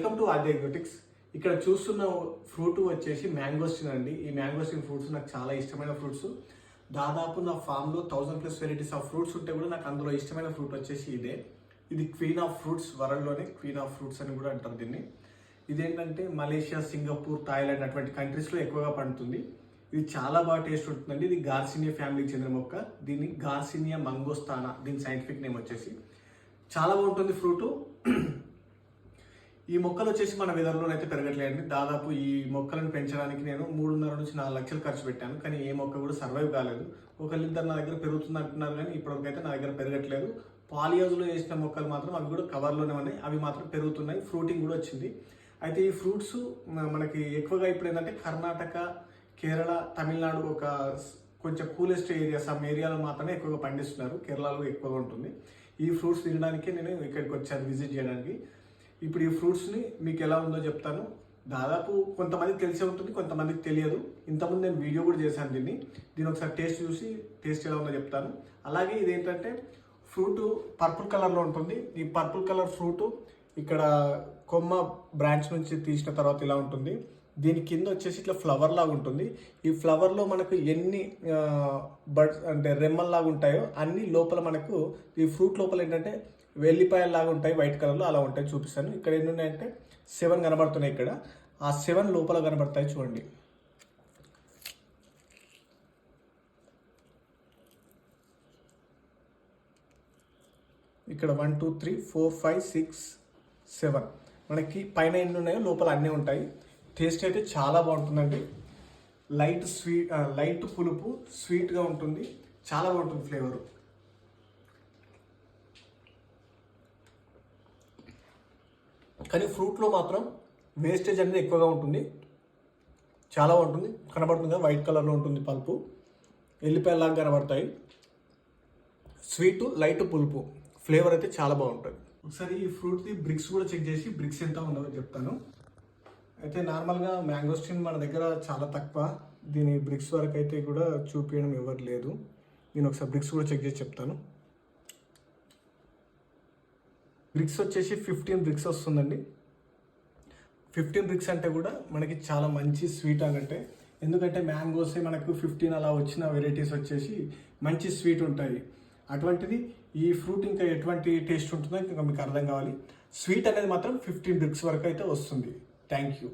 Welcome to ఆది ఎగ్జోటిక్స్ ఇక్కడ చూస్తున్న ఫ్రూట్ వచ్చేసి మ్యాంగోస్టిన్ అండి ఈ మ్యాంగోస్టిన్ ఫ్రూట్స్ నాకు చాలా ఇష్టమైన ఫ్రూట్స్ దాదాపు నా ఫామ్లో thousand plus varieties of fruits ఉంటే కూడా నాకు అందులో ఇష్టమైన ఫ్రూట్ వచ్చేసి ఇదే. ఇది క్వీన్ ఆఫ్ ఫ్రూట్స్ వరల్డ్లోనే క్వీన్ ఆఫ్ ఫ్రూట్స్ అని కూడా అంటారు దీన్ని. ఇదేంటంటే మలేషియా సింగపూర్ థాయిలాండ్ అటువంటి కంట్రీస్లో ఎక్కువగా పండుతుంది. ఇది చాలా బాగా టేస్ట్ ఉంటుందండి. ఇది గార్సినియా ఫ్యామిలీకి చెందిన మొక్క. దీన్ని గార్సినియా మంగోస్తానా దీని సైంటిఫిక్ నేమ్ వచ్చేసి. చాలా బాగుంటుంది ఫ్రూటు ఈ మొక్కలు వచ్చేసి మన వెదర్లోనైతే అయితే పెరగట్లేదండి. దాదాపు ఈ మొక్కలను పెంచడానికి నేను మూడున్నర నుంచి నాలుగు లక్షలు ఖర్చు పెట్టాను. కానీ ఏ మొక్క కూడా సర్వైవ్ కాలేదు. ఒకళ్ళిద్దరు నా దగ్గర పెరుగుతుంది అంటున్నారు కానీ ఇప్పటికైతే నా దగ్గర పెరగట్లేదు. పాలియోజ్లో వేసిన మొక్కలు మాత్రం అవి కూడా కవర్లోనే ఉన్నాయి. అవి మాత్రం పెరుగుతున్నాయి. ఫ్రూటింగ్ కూడా వచ్చింది. అయితే ఈ ఫ్రూట్స్ మనకి ఎక్కువగా ఇప్పుడు ఏంటంటే కర్ణాటక కేరళ తమిళనాడు ఒక కొంచెం కూలెస్ట్ ఏరియా సమ్ ఏరియాలో మాత్రమే ఎక్కువగా పండిస్తున్నారు. కేరళలో ఎక్కువగా ఉంటుంది. ఈ ఫ్రూట్స్ తినడానికి నేను ఇక్కడికి వచ్చాను విజిట్ చేయడానికి. ఇప్పుడు ఈ ఫ్రూట్స్ని మీకు ఎలా ఉందో చెప్తాను. దాదాపు కొంతమందికి తెలిసే ఉంటుంది కొంతమందికి తెలియదు. ఇంతకుముందు నేను వీడియో కూడా చేశాను దీన్ని. దీని ఒకసారి టేస్ట్ చూసి టేస్ట్ ఎలా ఉందో చెప్తాను. అలాగే ఇదేంటంటే ఫ్రూట్ పర్పుల్ కలర్లో ఉంటుంది. ఈ పర్పుల్ కలర్ ఫ్రూట్ ఇక్కడ కొమ్మ బ్రాంచ్ నుంచి తీసిన తర్వాత ఇలా ఉంటుంది. దీని కింద వచ్చేసి ఇట్లా ఫ్లవర్ లాగా ఉంటుంది. ఈ ఫ్లవర్లో మనకు ఎన్ని బడ్స్ అంటే రెమ్మల్లాగా ఉంటాయో అన్ని లోపల మనకు ఈ ఫ్రూట్ లోపల ఏంటంటే వెల్లిపాయలు లాగా ఉంటాయి వైట్ కలర్లో అలా ఉంటాయి చూపిస్తాను. ఇక్కడ ఎన్ని ఉన్నాయంటే సెవెన్ కనబడుతున్నాయి ఇక్కడ. ఆ సెవెన్ లోపల కనబడతాయి చూడండి. ఇక్కడ one two three four five six seven. మనకి పైన ఎన్ని ఉన్నాయో లోపల అన్నీ ఉంటాయి. టేస్ట్ అయితే చాలా బాగుంటుందండి. లైట్ స్వీట్ లైట్ పులుపు స్వీట్గా ఉంటుంది. చాలా బాగుంటుంది ఫ్లేవర్. కానీ ఫ్రూట్లో మాత్రం వేస్టేజ్ అనేది ఎక్కువగా ఉంటుంది. చాలా బాగుంటుంది. కనబడుతుంది కదా వైట్ కలర్లో ఉంటుంది పల్పు. ఎల్లిపాయలాగా కనబడతాయి. స్వీటు లైట్ పులుపు. ఫ్లేవర్ అయితే చాలా బాగుంటుంది. ఒకసారి ఈ ఫ్రూట్ది బ్రిక్స్ కూడా చెక్ చేసి బ్రిక్స్ ఎంత ఉన్నదో చెప్తాను. అయితే నార్మల్గా మ్యాంగోస్టిన్ మన దగ్గర చాలా తక్కువ. దీని బ్రిక్స్ వరకు అయితే కూడా చూపించడం ఎవరు లేదు. నేను ఒకసారి బ్రిక్స్ కూడా చెక్ చేసి చెప్తాను. బ్రిక్స్ వచ్చేసి ఫిఫ్టీన్ బ్రిక్స్ వస్తుందండి. ఫిఫ్టీన్ బ్రిక్స్ అంటే కూడా మనకి చాలా మంచి స్వీట్ అంటే ఎందుకంటే మ్యాంగోసే మనకు ఫిఫ్టీన్ అలా వచ్చిన వెరైటీస్ వచ్చేసి మంచి స్వీట్ ఉంటాయి. అటువంటిది ఈ ఫ్రూట్ ఇంకా ఎటువంటి టేస్ట్ ఉంటుందో ఇంకా మీకు అర్థం కావాలి. స్వీట్ అనేది మాత్రం ఫిఫ్టీన్ బ్రిక్స్ వరకు అయితే వస్తుంది. Thank you